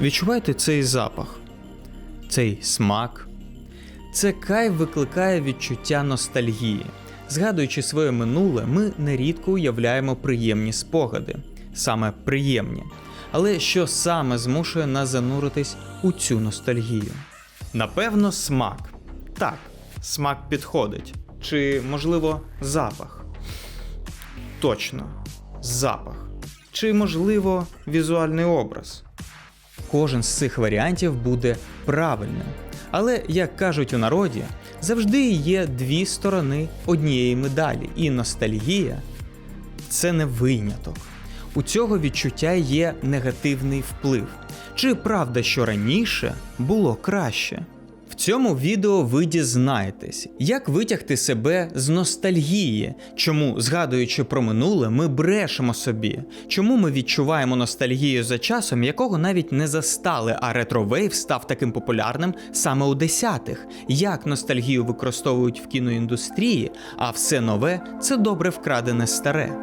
Відчуваєте цей запах, цей смак. Це кайф викликає відчуття ностальгії. Згадуючи своє минуле, ми нерідко уявляємо приємні спогади, саме приємні. Але що саме змушує нас зануритись у цю ностальгію? Напевно, смак. Так, смак підходить. Чи, можливо, запах? Точно, запах. Чи, можливо, візуальний образ? Кожен з цих варіантів буде правильним. Але, як кажуть у народі, завжди є дві сторони однієї медалі, і ностальгія це не виняток. У цього відчуття є негативний вплив. Чи правда, що раніше було краще? Цьому відео ви дізнаєтесь, як витягти себе з ностальгії, чому, згадуючи про минуле, ми брешемо собі, чому ми відчуваємо ностальгію за часом, якого навіть не застали, а ретровейв став таким популярним саме у десятих, як ностальгію використовують в кіноіндустрії, а все нове це добре вкрадене старе.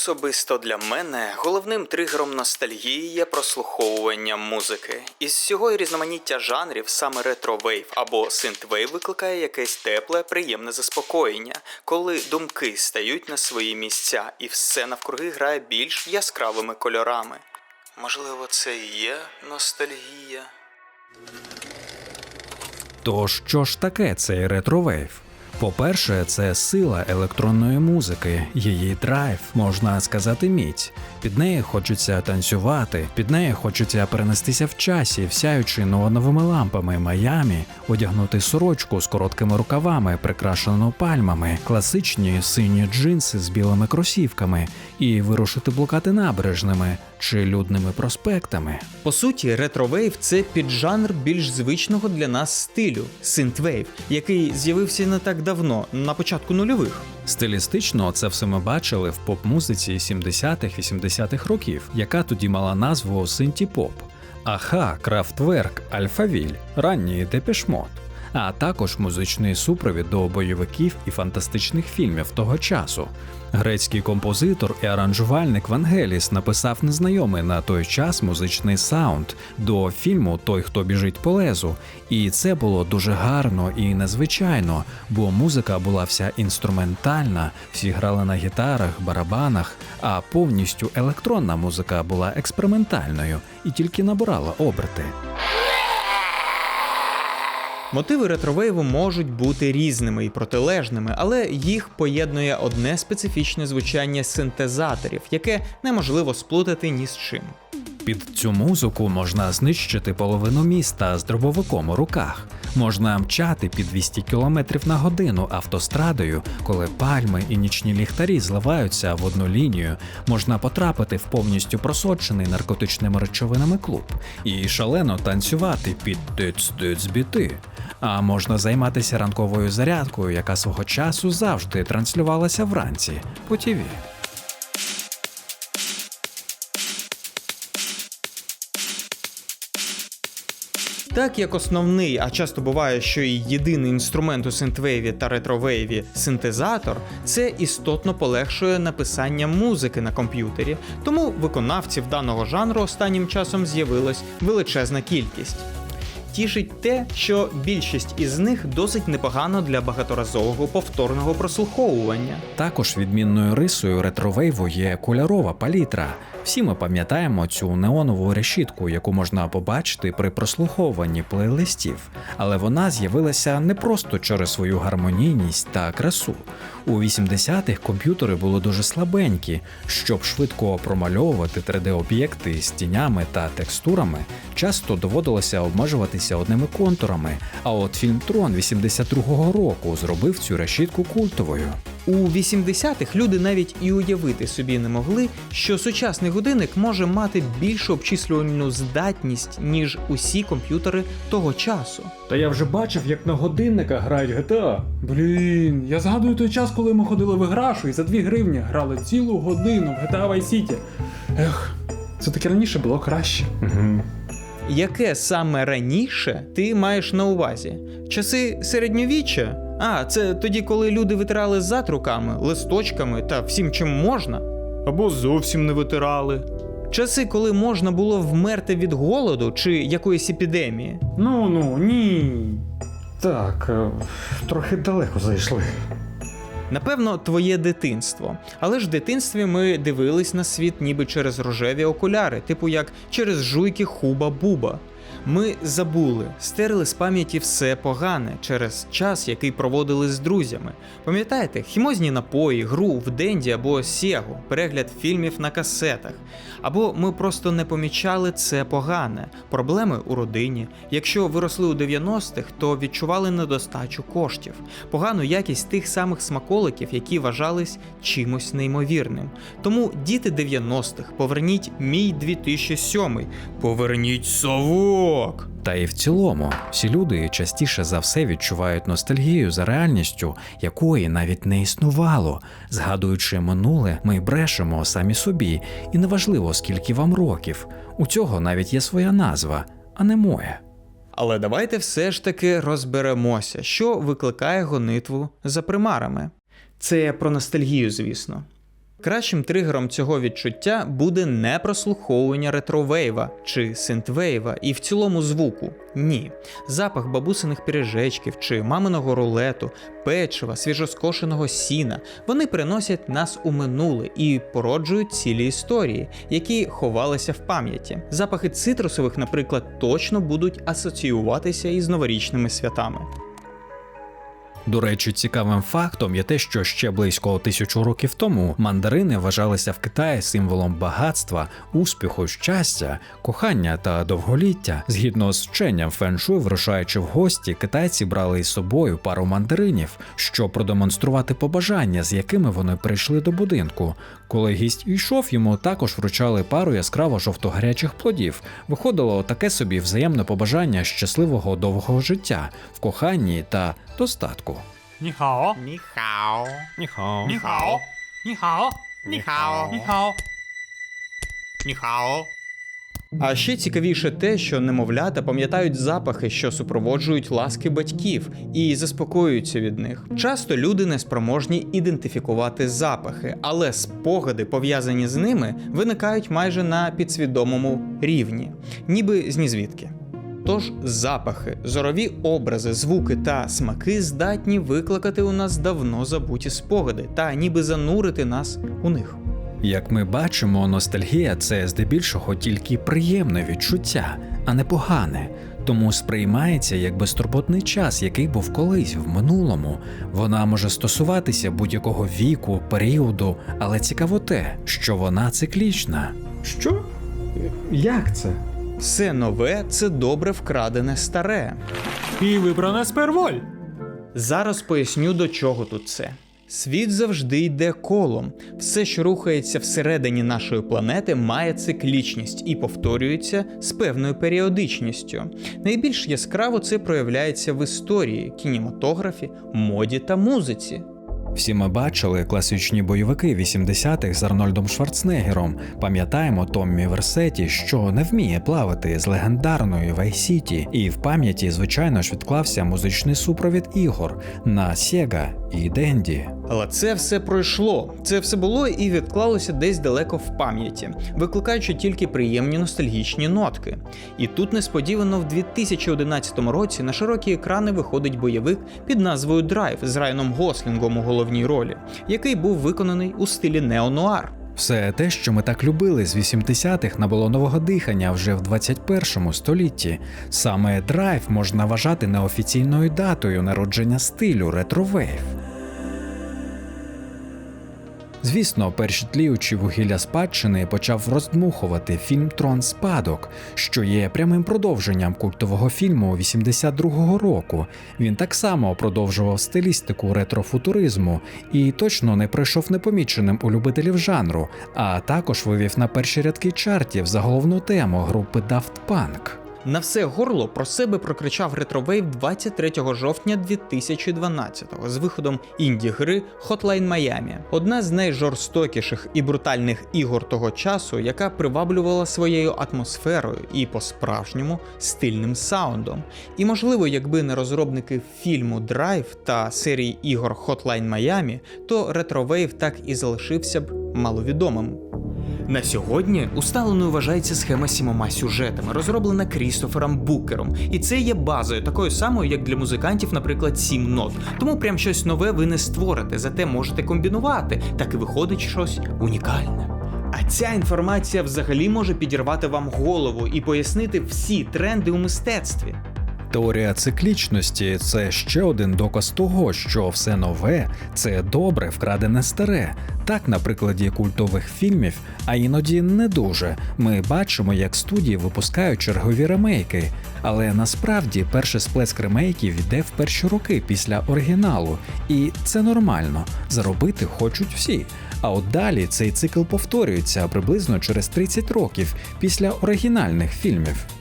Особисто для мене головним тригером ностальгії є прослуховування музики. Із всього різноманіття жанрів саме ретро-вейв або синт-вейв викликає якесь тепле, приємне заспокоєння, коли думки стають на свої місця і все навкруги грає більш яскравими кольорами. Можливо, це і є ностальгія. То що ж таке цей ретровейв? По-перше, це сила електронної музики, її драйв, можна сказати, міць. Під нею хочеться танцювати, під нею хочеться перенестися в часі, всяючи новими лампами Майамі, одягнути сорочку з короткими рукавами, прикрашену пальмами, класичні сині джинси з білими кросівками і вирушити блукати набережними чи людними проспектами. По суті, ретровейв це піджанр більш звичного для нас стилю синтвейв, який з'явився не так давно, на початку нульових. Стилістично це все ми бачили в поп-музиці 70-х-80-х років, яка тоді мала назву синті-поп. Аха, Крафтверк, Альфавіль, ранній Депешмот, а також музичний супровід до бойовиків і фантастичних фільмів того часу. Грецький композитор і аранжувальник Вангеліс написав незнайомий на той час музичний саунд до фільму Той, хто біжить по лезу. І це було дуже гарно і незвичайно, бо музика була вся інструментальна, всі грали на гітарах, барабанах, а повністю електронна музика була експериментальною і тільки набирала оберти. Мотиви ретровейву можуть бути різними і протилежними, але їх поєднує одне специфічне звучання синтезаторів, яке неможливо сплутати ні з чим. Під цю музику можна знищити половину міста з дробовиком у руках. Можна мчати під 200 км на годину автострадою, коли пальми і нічні ліхтарі зливаються в одну лінію. Можна потрапити в повністю просочений наркотичними речовинами клуб і шалено танцювати під тиц-тиц біти. А можна займатися ранковою зарядкою, яка свого часу завжди транслювалася вранці по ТІВІ. Так як основний, а часто буває, що і єдиний інструмент у синтвейві та ретровейві синтезатор, це істотно полегшує написання музики на комп'ютері, тому виконавців даного жанру останнім часом з'явилась величезна кількість. Тішить те, що більшість із них досить непогано для багаторазового повторного прослуховування. Також відмінною рисою ретровейву є кольорова палітра. Всі ми пам'ятаємо цю неонову решітку, яку можна побачити при прослуховуванні плейлистів, але вона з'явилася не просто через свою гармонійність та красу. У 80-х комп'ютери були дуже слабенькі, щоб швидко промальовувати 3D-об'єкти з тінями та текстурами, часто доводилося обмежуватися одними контурами. А от Фільмтрон 82-го року зробив цю решітку культовою. У 80-х люди навіть і уявити собі не могли, що сучасний годинник може мати більшу обчислювальну здатність, ніж усі комп'ютери того часу. Та я вже бачив, як на годинниках грають GTA. Блін, я згадую той час, коли ми ходили в грашу і за 2 гривні грали цілу годину в GTA Vice City. Ех, це таки раніше було краще. Угу. Яке саме раніше ти маєш на увазі? Часи середньовіччя? А, це тоді, коли люди витирали зад руками, листочками та всім чим можна? Або зовсім не витирали. Часи, коли можна було вмерти від голоду чи якоїсь епідемії. Ну ну, ні. Так, е, трохи далеко зайшли. Напевно, твоє дитинство. Але ж в дитинстві ми дивились на світ ніби через рожеві окуляри, типу як через жуйки хуба-буба. Ми забули, стерли з пам'яті все погане через час, який проводили з друзями. Пам'ятаєте, хімозні напої, гру в Денді або Сєгу, перегляд фільмів на касетах. Або ми просто не помічали це погане, проблеми у родині. Якщо виросли у 90-х, то відчували недостачу коштів, погану якість тих самих смаколиків, які вважались чимось неймовірним. Тому діти 90-х, поверніть мій 2007, поверніть совок. Та і в цілому, всі люди частіше за все відчувають ностальгію за реальністю, якої навіть не існувало. Згадуючи минуле, ми брешемо самі собі, і неважливо, скільки вам років. У цього навіть є своя назва, а не моя. Але давайте все ж таки розберемося, що викликає гонитву за примарами. Це про ностальгію, звісно. Кращим тригером цього відчуття буде не прослуховування ретровейва чи синтвейва і в цілому звуку. Ні. Запах бабусиних піріжечків чи маминого рулету, печива, свіжоскошеного сіна. Вони переносять нас у минуле і породжують цілі історії, які ховалися в пам'яті. Запахи цитрусових, наприклад, точно будуть асоціюватися із новорічними святами. До речі, цікавим фактом є те, що ще близько тисячу років тому мандарини вважалися в Китаї символом багатства, успіху, щастя, кохання та довголіття. Згідно з вченням феншуй, вирушаючи в гості, китайці брали із собою пару мандаринів, щоб продемонструвати побажання, з якими вони прийшли до будинку. Коли гість йшов, йому також вручали пару яскраво жовто-гарячих плодів. Виходило таке собі взаємне побажання щасливого довгого життя в коханні та достатку. 你好， Ніхао. 你好，你好，你好，你好，你好。 Ніхао. А ще цікавіше те, що немовлята пам'ятають запахи, що супроводжують ласки батьків, і заспокоюються від них. Часто люди неспроможні ідентифікувати запахи, але спогади, пов'язані з ними, виникають майже на підсвідомому рівні, ніби з нізвідки. Тож запахи, зорові образи, звуки та смаки здатні викликати у нас давно забуті спогади та ніби занурити нас у них. Як ми бачимо, ностальгія це здебільшого тільки приємне відчуття, а не погане. Тому сприймається як безтурботний час, який був колись в минулому. Вона може стосуватися будь-якого віку, періоду, але цікаво те, що вона циклічна. Що? Як це? Все нове це добре вкрадене старе. І вибрана сперволь. Зараз поясню до чого тут це. Світ завжди йде колом. Все, що рухається всередині нашої планети, має циклічність і повторюється з певною періодичністю. Найбільш яскраво це проявляється в історії, кінематографі, моді та музиці. Всі ми бачили класичні бойовики 80-х з Арнольдом Шварценеггером. Пам'ятаємо Томмі Версеті, що не вміє плавати з легендарної Вайсіті, і в пам'яті, звичайно ж, відклався музичний супровід ігор на Sega і Денді. Але це все пройшло. Це все було і відклалося десь далеко в пам'яті, викликаючи тільки приємні ностальгічні нотки. І тут несподівано в 2011 році на широкі екрани виходить бойовик під назвою Драйв з Райаном Гослінгом у головній ролі, який був виконаний у стилі неонуар. Все те, що ми так любили з 80-х, набуло нового дихання вже в 21 столітті. Саме драйв можна вважати неофіційною датою народження стилю ретровейв. Звісно, перші тліючі вугілля спадщини почав роздмухувати фільм Трон Спадок, що є прямим продовженням культового фільму 82-го року. Він так само продовжував стилістику ретрофутуризму і точно не пройшов непоміченим у любителів жанру, а також вивів на перші рядки чартів за головну тему групи Daft Punk. На все горло про себе прокричав ретровейв 23 жовтня 2012-го з виходом інді-гри Hotline Miami. Одна з найжорстокіших і брутальних ігор того часу, яка приваблювала своєю атмосферою і по-справжньому стильним саундом. І можливо, якби не розробники фільму Drive та серії ігор Hotline Miami, то ретровейв так і залишився б маловідомим. На сьогодні усталеною вважається схема сімома сюжетами, розроблена Крістофером Букером, і це є базою, такою самою, як для музикантів, наприклад, сім нот. Тому прям щось нове ви не створите, зате можете комбінувати, так і виходить щось унікальне. А ця інформація взагалі може підірвати вам голову і пояснити всі тренди у мистецтві. Теорія циклічності це ще один доказ того, що все нове це добре вкрадене старе. Так, на прикладі культових фільмів, а іноді не дуже. Ми бачимо, як студії випускають чергові ремейки. Але насправді перший сплеск ремейків йде в перші роки після оригіналу, і це нормально. Заробити хочуть всі. А от далі цей цикл повторюється приблизно через 30 років після оригінальних фільмів.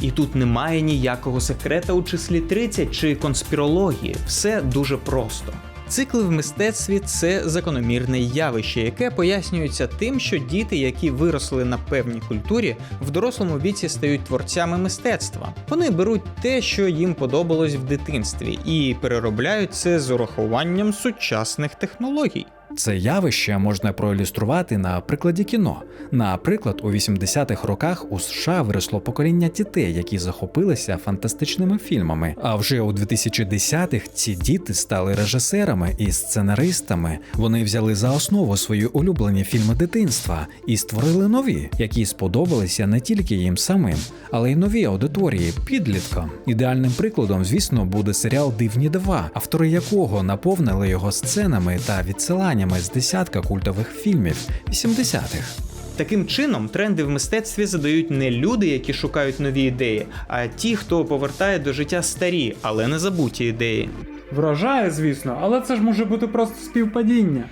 І тут немає ніякого секрета у числі 30 чи конспірології. Все дуже просто. Цикли в мистецтві це закономірне явище, яке пояснюється тим, що діти, які виросли на певній культурі, в дорослому віці стають творцями мистецтва. Вони беруть те, що їм подобалось в дитинстві, і переробляють це з урахуванням сучасних технологій. Це явище можна проілюструвати на прикладі кіно. Наприклад, у 80-х роках у США виросло покоління дітей, які захопилися фантастичними фільмами. А вже у 2010-х ці діти стали режисерами і сценаристами. Вони взяли за основу свої улюблені фільми дитинства і створили нові, які сподобалися не тільки їм самим, але й нові аудиторії підліткам. Ідеальним прикладом, звісно, буде серіал Дивні дива, автори якого наповнили його сценами та відсиланнями з десятка культових фільмів 80-х. Таким чином, тренди в мистецтві задають не люди, які шукають нові ідеї, а ті, хто повертає до життя старі, але не забуті ідеї. Вражає, звісно, але це ж може бути просто співпадіння.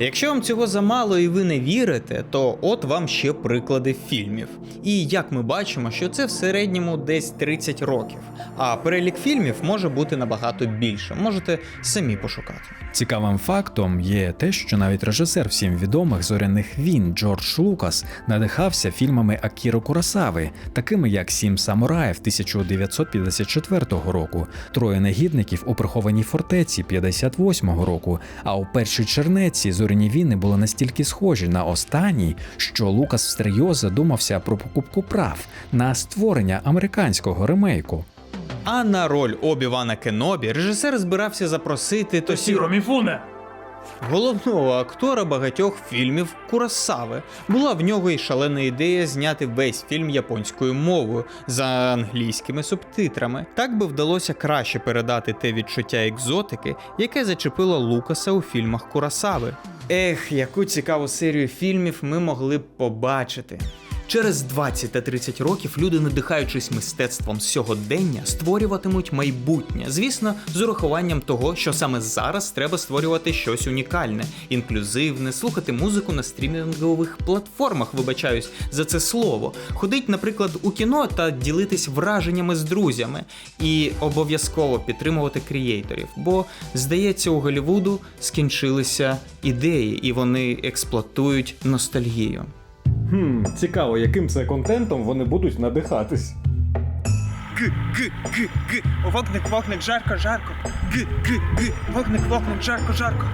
Якщо вам цього замало і ви не вірите, то от вам ще приклади фільмів. І як ми бачимо, що це в середньому десь 30 років. А перелік фільмів може бути набагато більше. Можете самі пошукати. Цікавим фактом є те, що навіть режисер всім відомих зоряних війн Джордж Лукас надихався фільмами Акіро Курасави, такими як Сім самураїв 1954 року, Троє негідників у прихованій фортеці 58 року. А у першій чернеці зоряні війни були настільки схожі на останній, що Лукас всерйоз задумався про покупку прав на створення американського ремейку. А на роль Обі-Вана Кенобі режисер збирався запросити Тосіро Міфуне! Головного актора багатьох фільмів Курасави. Була в нього і шалена ідея зняти весь фільм японською мовою за англійськими субтитрами. Так би вдалося краще передати те відчуття екзотики, яке зачепило Лукаса у фільмах Курасави. Ех, яку цікаву серію фільмів ми могли б побачити. Через 20 та 30 років люди, надихаючись мистецтвом сьогодення, створюватимуть майбутнє. Звісно, з урахуванням того, що саме зараз треба створювати щось унікальне, інклюзивне, слухати музику на стрімінгових платформах, вибачаюсь за це слово, ходить, наприклад, у кіно та ділитись враженнями з друзями, і обов'язково підтримувати крієйторів. Бо, здається, у Голлівуду скінчилися ідеї, і вони експлуатують ностальгію. Хм, цікаво, яким це контентом вони будуть надихатись. Г, г, г, г. Вогник, вогник, жарко, жарко. Г, г, г. Вогник, вогник, жарко, жарко.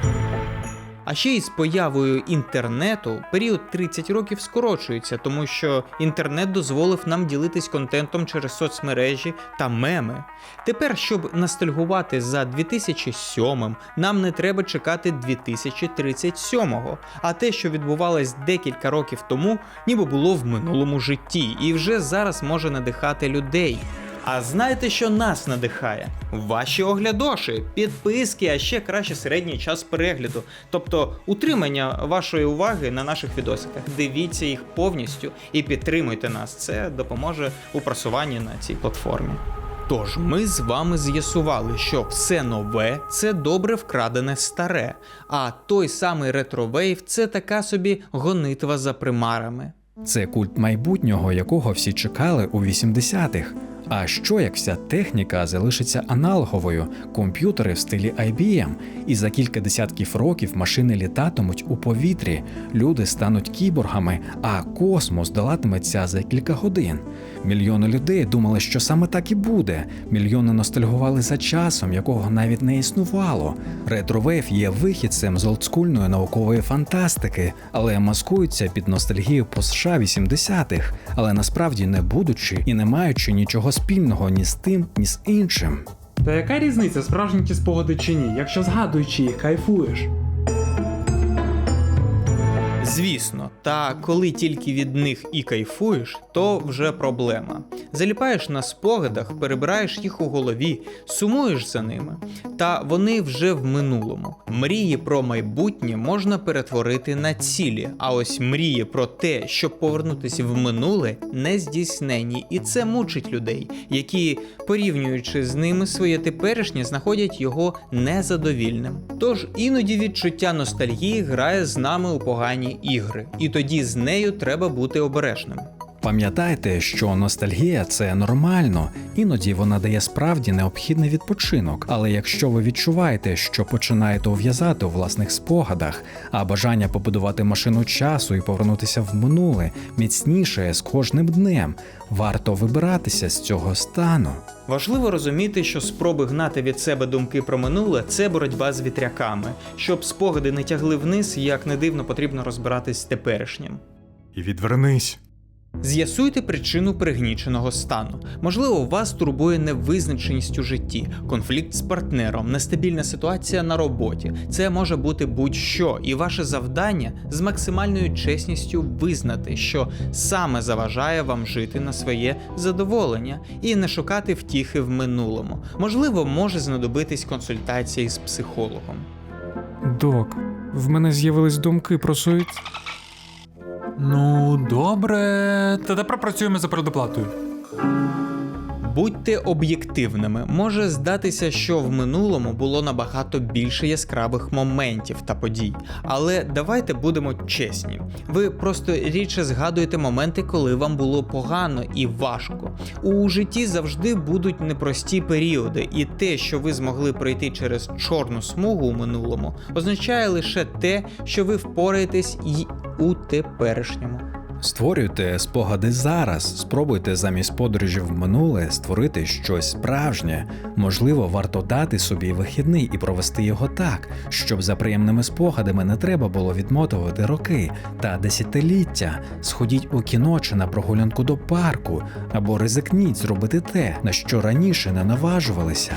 А ще із появою інтернету період 30 років скорочується, тому що інтернет дозволив нам ділитись контентом через соцмережі та меми. Тепер, щоб ностальгувати за 2007, нам не треба чекати 2037-го. А те, що відбувалось декілька років тому, ніби було в минулому житті, і вже зараз може надихати людей. А знаєте, що нас надихає? Ваші оглядоші, підписки, а ще краще середній час перегляду, тобто утримання вашої уваги на наших відосиках. Дивіться їх повністю і підтримуйте нас. Це допоможе у просуванні на цій платформі. Тож ми з вами з'ясували, що все нове це добре вкрадене старе, а той самий ретровейв це така собі гонитва за примарами. Це культ майбутнього, якого всі чекали у 80-х. А що як вся техніка залишиться аналоговою, комп'ютери в стилі IBM, і за кілька десятків років машини літатимуть у повітрі, люди стануть кіборгами, а космос долатиметься за кілька годин. Мільйони людей думали, що саме так і буде. Мільйони ностальгували за часом, якого навіть не існувало. Ретровейв є вихідцем з олдскульної наукової фантастики, але маскується під ностальгію по США 80-х, але насправді не будучи і не маючи нічого спільного ні з тим, ні з іншим. Та яка різниця, справжні ті спогади чи ні, якщо згадуючи їх, кайфуєш? Звісно, та коли тільки від них і кайфуєш, то вже проблема. Заліпаєш на спогадах, перебираєш їх у голові, сумуєш за ними, та вони вже в минулому. Мрії про майбутнє можна перетворити на цілі, а ось мрії про те, щоб повернутися в минуле, не здійснені, і це мучить людей, які, порівнюючи з ними своє теперішнє, знаходять його незадовільним. Тож іноді відчуття ностальгії грає з нами у погані ігри, і тоді з нею треба бути обережним. Пам'ятайте, що ностальгія це нормально, іноді вона дає справді необхідний відпочинок. Але якщо ви відчуваєте, що починаєте ув'язати у власних спогадах, а бажання побудувати машину часу і повернутися в минуле міцніше з кожним днем, варто вибиратися з цього стану. Важливо розуміти, що спроби гнати від себе думки про минуле це боротьба з вітряками. Щоб спогади не тягли вниз, як не дивно, потрібно розбиратись з теперішнім. І відвернись. З'ясуйте причину пригніченого стану. Можливо, вас турбує невизначеність у житті, конфлікт з партнером, нестабільна ситуація на роботі. Це може бути будь-що, і ваше завдання з максимальною чесністю визнати, що саме заважає вам жити на своє задоволення і не шукати втіхи в минулому. Можливо, може знадобитись консультація з психологом. Док, в мене з'явились думки про суїт. Ну, добре. Та тепер працюємо за передоплатою. Будьте об'єктивними. Може здатися, що в минулому було набагато більше яскравих моментів та подій. Але давайте будемо чесні. Ви просто рідше згадуєте моменти, коли вам було погано і важко. У житті завжди будуть непрості періоди, і те, що ви змогли пройти через чорну смугу у минулому, означає лише те, що ви впораєтесь і у теперішньому. Створюйте спогади зараз, спробуйте замість подорожі в минуле створити щось справжнє. Можливо, варто дати собі вихідний і провести його так, щоб за приємними спогадами не треба було відмотувати роки та десятиліття. Сходіть у кіно чи на прогулянку до парку, або ризикніть зробити те, на що раніше не наважувалися.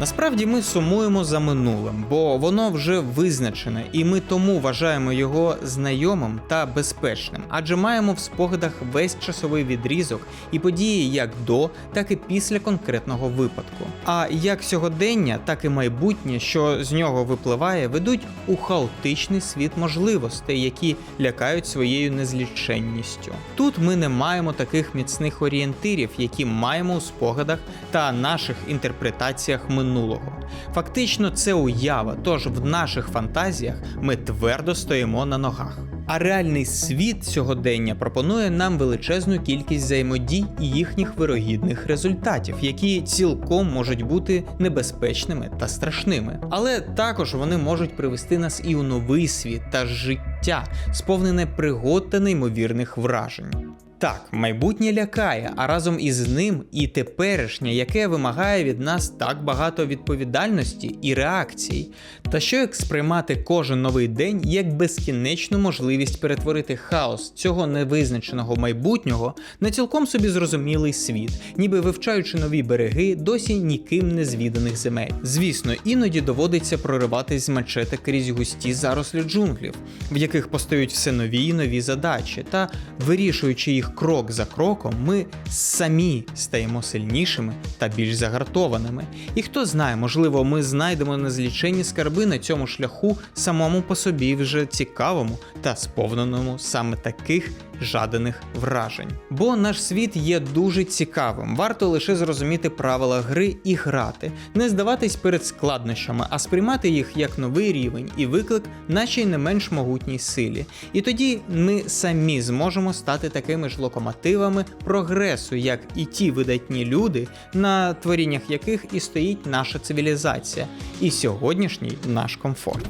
Насправді ми сумуємо за минулим, бо воно вже визначене, і ми тому вважаємо його знайомим та безпечним, адже маємо в спогадах весь часовий відрізок і події як до, так і після конкретного випадку. А як сьогодення, так і майбутнє, що з нього випливає, ведуть у хаотичний світ можливостей, які лякають своєю незліченністю. Тут ми не маємо таких міцних орієнтирів, які маємо у спогадах та наших інтерпретаціях минулого. Фактично, це уява, тож в наших фантазіях ми твердо стоїмо на ногах. А реальний світ сьогодення пропонує нам величезну кількість взаємодій і їхніх вирогідних результатів, які цілком можуть бути небезпечними та страшними. Але також вони можуть привести нас і у новий світ та життя, сповнене пригод та неймовірних вражень. Так, майбутнє лякає, а разом із ним і теперішнє, яке вимагає від нас так багато відповідальності і реакцій. Та що як сприймати кожен новий день як безкінечну можливість перетворити хаос цього невизначеного майбутнього на цілком собі зрозумілий світ, ніби вивчаючи нові береги досі ніким не звіданих земель. Звісно, іноді доводиться прориватись з мачете крізь густі зарослі джунглів, в яких постають все нові й нові задачі, та вирішуючи їх крок за кроком ми самі стаємо сильнішими та більш загартованими. І хто знає, можливо, ми знайдемо незлічені скарби на цьому шляху самому по собі вже цікавому та сповненому саме таких жаданих вражень. Бо наш світ є дуже цікавим. Варто лише зрозуміти правила гри і грати, не здаватись перед складнощами, а сприймати їх як новий рівень і виклик нашій не менш могутній силі. І тоді ми самі зможемо стати такими ж локомотивами прогресу, як і ті видатні люди, на творіннях яких і стоїть наша цивілізація, і сьогоднішній наш комфорт.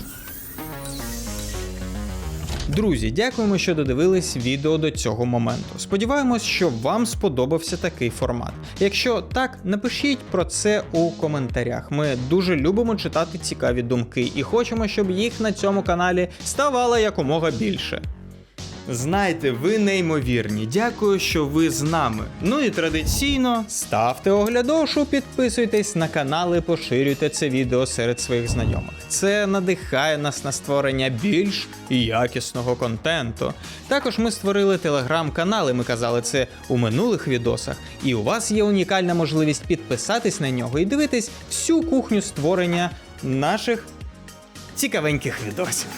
Друзі, дякуємо, що додивились відео до цього моменту. Сподіваємось, що вам сподобався такий формат. Якщо так, напишіть про це у коментарях. Ми дуже любимо читати цікаві думки і хочемо, щоб їх на цьому каналі ставало якомога більше. Знайте, ви неймовірні. Дякую, що ви з нами. Ну і традиційно ставте оглядошу, підписуйтесь на канал і поширюйте це відео серед своїх знайомих. Це надихає нас на створення більш якісного контенту. Також ми створили телеграм-канал, і ми казали це у минулих відосах. І у вас є унікальна можливість підписатись на нього і дивитись всю кухню створення наших цікавеньких відосів.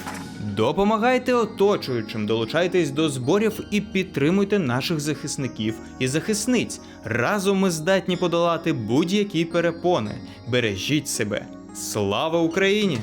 Допомагайте оточуючим, долучайтесь до зборів і підтримуйте наших захисників і захисниць. Разом ми здатні подолати будь-які перепони. Бережіть себе. Слава Україні!